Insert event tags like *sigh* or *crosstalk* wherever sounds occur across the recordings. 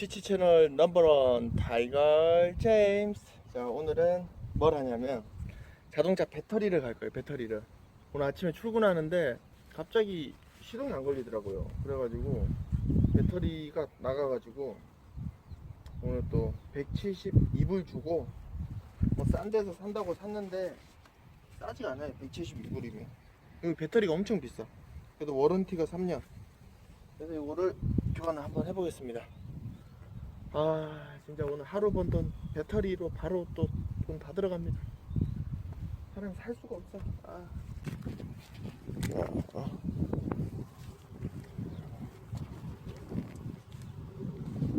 치치 채널 넘버원 타이거 제임스. 자 오늘은 뭘 하냐면 자동차 배터리를 갈 거예요 배터리를. 오늘 아침에 출근하는데 갑자기 시동이 안 걸리더라고요. 그래가지고 배터리가 나가가지고 오늘 또 172불 주고 뭐 싼 데서 산다고 샀는데 싸지가 않아요 172불이면. 여기 배터리가 엄청 비싸. 그래도 워런티가 3년. 그래서 이거를 교환을 한번 해보겠습니다 아 진짜 오늘 하루 번 돈 배터리로 바로 또 돈 다 들어갑니다. 사람 살 수가 없어. 아.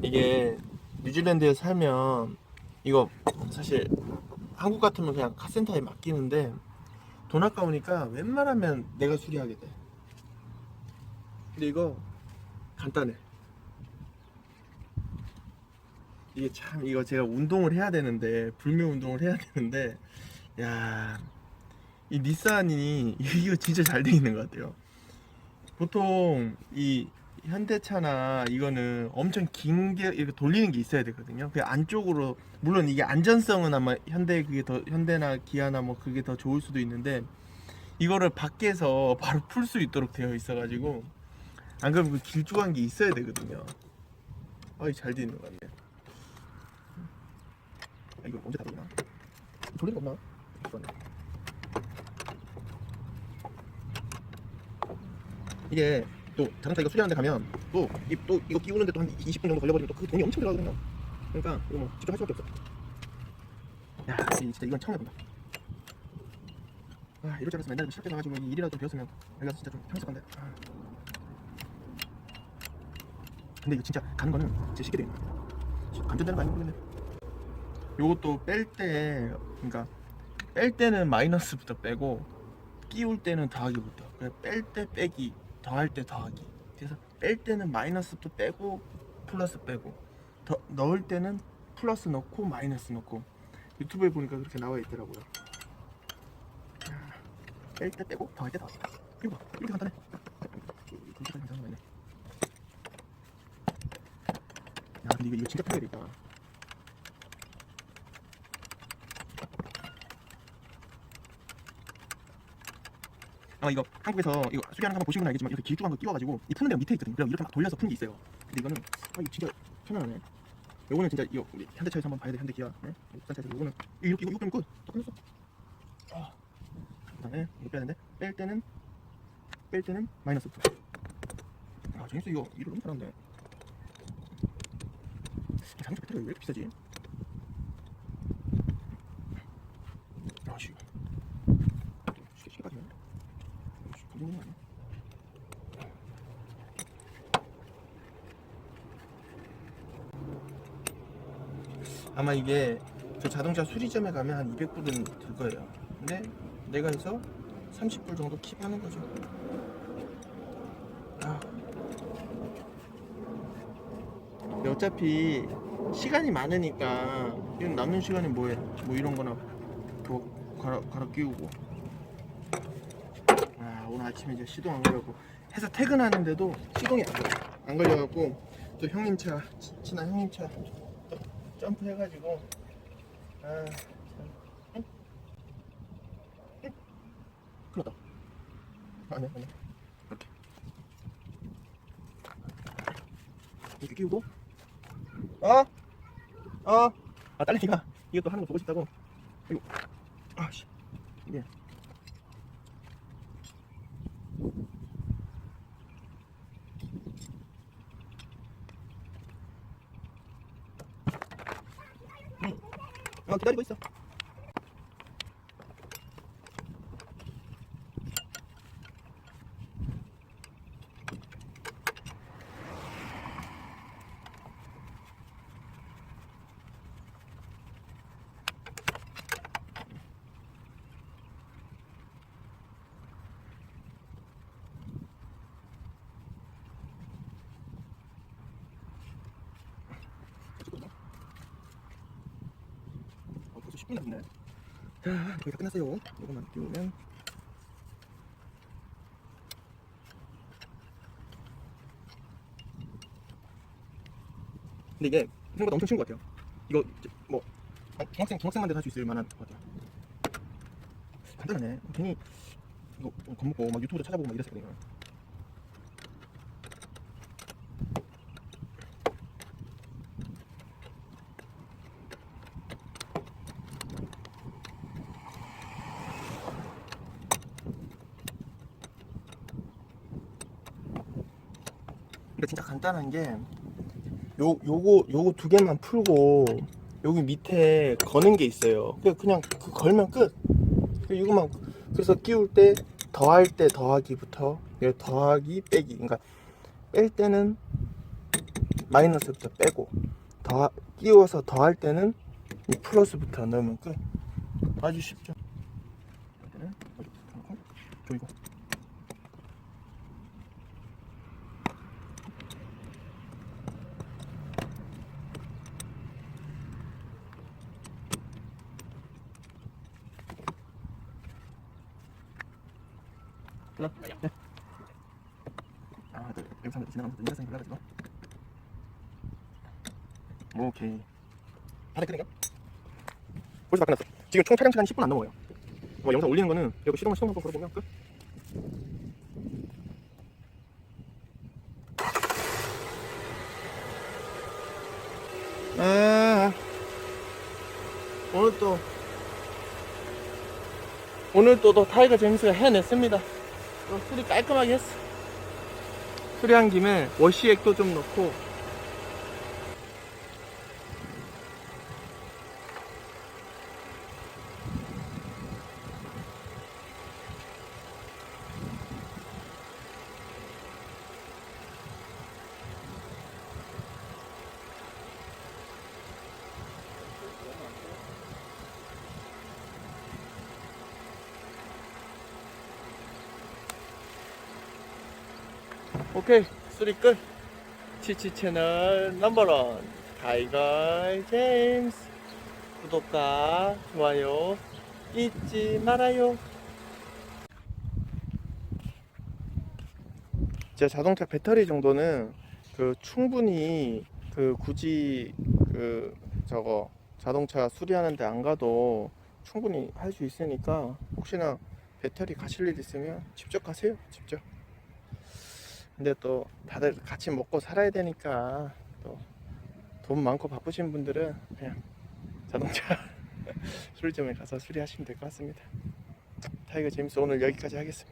이게 뉴질랜드에 살면 이거 사실 한국 같으면 그냥 카센터에 맡기는데 돈 아까우니까 웬만하면 내가 수리하게 돼. 근데 이거 간단해 이게 참 이거 제가 운동을 해야 되는데 불매 운동을 해야 되는데 야 이 닛산이 이거 진짜 잘 돼 있는 것 같아요. 보통 이 현대차나 이거는 엄청 긴 게 이렇게 돌리는 게 있어야 되거든요. 그 안쪽으로 물론 이게 안전성은 아마 현대 그게 더 현대나 기아나 뭐 그게 더 좋을 수도 있는데 이거를 밖에서 바로 풀 수 있도록 되어 있어 가지고 안 그러면 그 길쭉한 게 있어야 되거든요. 아이 잘돼 있는 것 같네. 아, 이거 언제 닫았나? 돌리는 거 없나? 이거네. 이게 또 자동차 이거 수리하는 데 가면 또, 이, 또 이거 끼우는데 또 한 20분 정도 걸려버리면 또 그 돈이 엄청 들어가거든요 그러니까 이거 뭐 직접 할 수밖에 없어 야 이- 진짜 이건 처음 해본다 아 이럴 줄 알았으면 옛날에 시작해 가지고 이 일이라도 좀 배웠으면 여기가 진짜 좀 편했을 건데 아. 근데 이거 진짜 가는 거는 진짜 쉽게 돼 감전되는 거 아닌가 모르겠네 요것도 뺄 때 그러니까 뺄 때는 마이너스부터 빼고 끼울 때는 더하기부터. 뺄때 빼기 더할 때 더하기. 그래서 뺄 때는 마이너스부터 빼고 플러스 빼고 더 넣을 때는 플러스 넣고 마이너스 넣고. 유튜브에 보니까 그렇게 나와 있더라고요. 뺄 때 빼고 더할 때 더하기. 이거 봐 이렇게 간단해. 검색하기 이상한 거 있네 야 근데 이거, 이거 진짜 있다 아마 이거 한국에서 이거 수리하는 거 한번 보시면 알겠지만 이렇게 길쭉한 거 끼워가지고 이 푸는 데가 밑에 있거든요. 그럼 이렇게 막 돌려서 푸는 게 있어요. 근데 이거는 아 이거 진짜 편안하네. 요거는 진짜 이거 우리 현대차에서 한번 봐야 돼 현대 기아. 네? 부산차에서 요거는 이거 이거 이거 끝. 다 끝났어. 아. 그다음에 이거 빼야 되는데 뺄 때는 뺄 때는 마이너스. 아 정수 이거 일을 너무 잘한대. 자동차 배터리가 왜 이렇게 비싸지? 아씨. 시계 시계까지네. 아니야? 아마 이게 저 자동차 수리점에 가면 한 200불은 들 거예요. 근데 내가 해서 30불 정도 킵하는 거죠. 아. 어차피 시간이 많으니까 이건 남는 시간에 뭐해? 뭐 이런 거나 더 갈아, 갈아 끼우고 아 오늘 아침에 이제 시동 안 걸려고 해서 퇴근하는데도 시동이 안 걸려 안 걸려갖고 또 형님 차 치- 친한 형님 차또 점프 해가지고 아 참. 응? 응? 큰일 났다 아니야 아니야 이렇게 이렇게 끼우고 어? 어? 아 딸내미가 이것도 하는 거 보고 싶다고 이거 아씨 이게 어 기다리고 있어 어, 벌써 10분 남았네. 자, 거의 다 끝났어요. 이거만 띄우면. 근데 이게 생각보다 엄청 쉬운 것 같아요. 이거 뭐 아, 중학생 중학생만 돼도 할 수 있을 만한 것 같아요. 간단하네. 괜히 이거 겁먹고 막 유튜브도 찾아보고 막 이랬었거든요. 근데 진짜 간단한 게 요, 요거, 요거 두 개만 풀고, 여기 밑에 거는 게 있어요. 그냥, 그냥 그 걸면 끝. 그 이거만, 그래서 끼울 때, 더할 때 더하기부터, 더하기, 빼기. 그러니까, 뺄 때는 마이너스부터 빼고, 더, 끼워서 더할 때는 이 플러스부터 넣으면 끝. 아주 쉽죠. 조이고. 끊어? 네. 아, 또 영상도 지나가면서 인사성이 올라가지고. 오케이. 다들 끝내가? 벌써 다 끝났어. 지금 총 촬영 시간이 10분 안 넘어요. 뭐 영상 올리는 거는 여기 시동을 시동 한번 걸어보면 끝. 아, 오늘 또 오늘 또, 또 타이거 제임스가 해냈습니다. 또 수리 깔끔하게 했어. 수리한 김에 워시액도 좀 넣고. 오케이 수리 끝 치치 채널 넘버원. 타이거 제임스 구독과 좋아요 잊지 말아요. 제 자동차 배터리 정도는 그 충분히 그 굳이 그 저거 자동차 수리하는데 안 가도 충분히 할 수 있으니까 혹시나 배터리 가실 일 있으면 직접 가세요 직접 근데 또 다들 같이 먹고 살아야 되니까 또 돈 많고 바쁘신 분들은 그냥 자동차 *laughs* 수리점에 가서 수리하시면 될 것 같습니다. 타이거 제임스 오늘 여기까지 하겠습니다.